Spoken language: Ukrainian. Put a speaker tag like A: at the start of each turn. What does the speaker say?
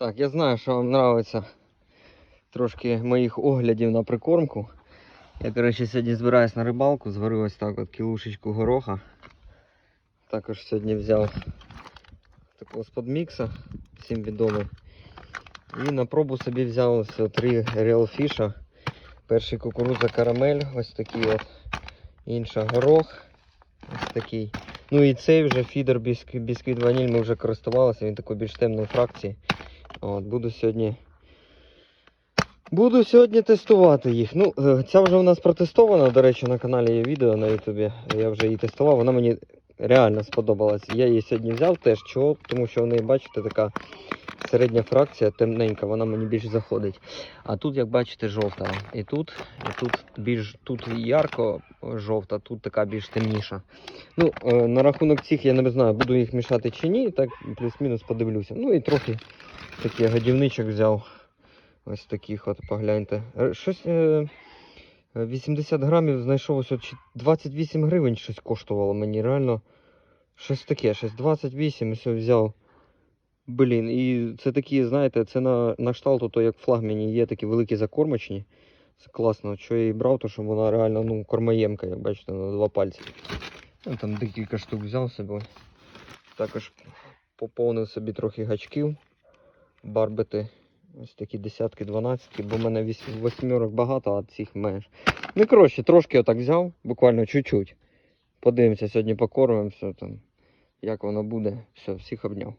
A: Так, я знаю, що вам подобається трошки моїх оглядів на прикормку. Я, коротше, сьогодні збираюсь на рибалку, зварю ось так от кілушечку гороха. Також сьогодні взяв такого з подмікса, всім відомий. І на пробу собі взяв ось три Real Fish. Перший кукурудза карамель, ось такий от. Інша горох. Ось такий. Ну і цей вже фідер бісквіт ваніль ми вже користувалися, він такої більш темної фракції. От, буду сьогодні. Буду сьогодні тестувати їх. Ну, е, ця вже у нас протестована, до речі, на каналі є відео на Ютубі. Я вже її тестував, вона мені реально сподобалась. Я її сьогодні взяв теж. Чого? Тому що в неї, бачите, така середня фракція, темненька, вона мені більш заходить. А тут, як бачите, жовта. І тут, і тут більш тут ярко жовта, тут така більш темніша. Ну, е, на рахунок цих я не знаю, буду їх мішати чи ні, так плюс-мінус подивлюся. Ну і трохи такий годівничок взяв. Ось таких от, погляньте. Е, Щось е, 80 грамів знайшов ось от 28 гривень щось коштувало мені. Реально щось таке, щось 28 ось взяв. Блін, і це такі, знаєте, це на, на кшталту, то як в флагмані є такі великі закормочні. Це класно. Що я її брав, то що вона реально ну, кормоємка, як бачите, на два пальці. Ну, там декілька штук взяв собі. Також поповнив собі трохи гачків, барбити. Ось такі десятки, дванадцятки, бо в мене вісь- восьмерок багато, а цих менш. Ну, коротше, трошки отак взяв, буквально чуть-чуть. Подивимося, сьогодні покормимо, все там, як воно буде. Все, всіх обняв.